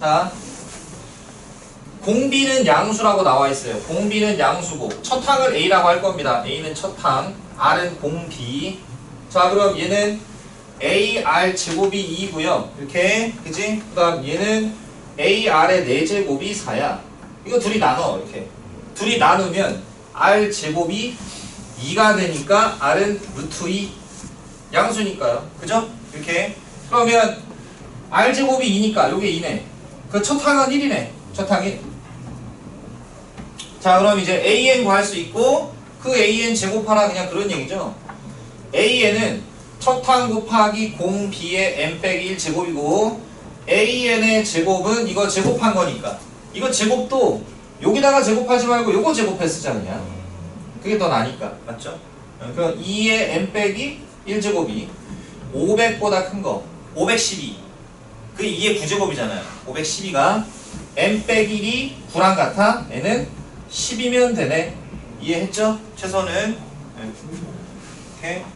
자, 공비는 양수라고 나와 있어요. 공비는 양수고 첫 항을 A라고 할 겁니다. A는 첫 항, R은 공비. 자, 그럼 얘는 AR 제곱이 2고요. 이렇게 그지? 그다음 얘는 AR의 4제곱이 4야. 이거 둘이 나눠 이렇게. 둘이 나누면 R 제곱이 2가 되니까 R은 루트 2 양수니까요. 그죠? 이렇게. 그러면 R 제곱이 2니까 요게 2네. 그 첫 항은 1이네. 첫 항이. 자, 그럼 이제 AN 구할 수 있고 그 AN 제곱하라 그냥 그런 얘기죠. AN은 첫 항 곱하기 공 B의 n 빼기 1 제곱이고 AN의 제곱은 이거 제곱한 거니까 이거 제곱도 여기다가 제곱하지 말고 요거 제곱해 쓰자 그냥. 그게 더 나니까 맞죠? 어, 그럼 2의 n 빼기 1 제곱이 500보다 큰 거. 512. 그 2의 9제곱이잖아요. 512가 n 빼기 1이 9랑 같아. n은 10이면 되네. 이해했죠? 최선은. 네. 이렇게.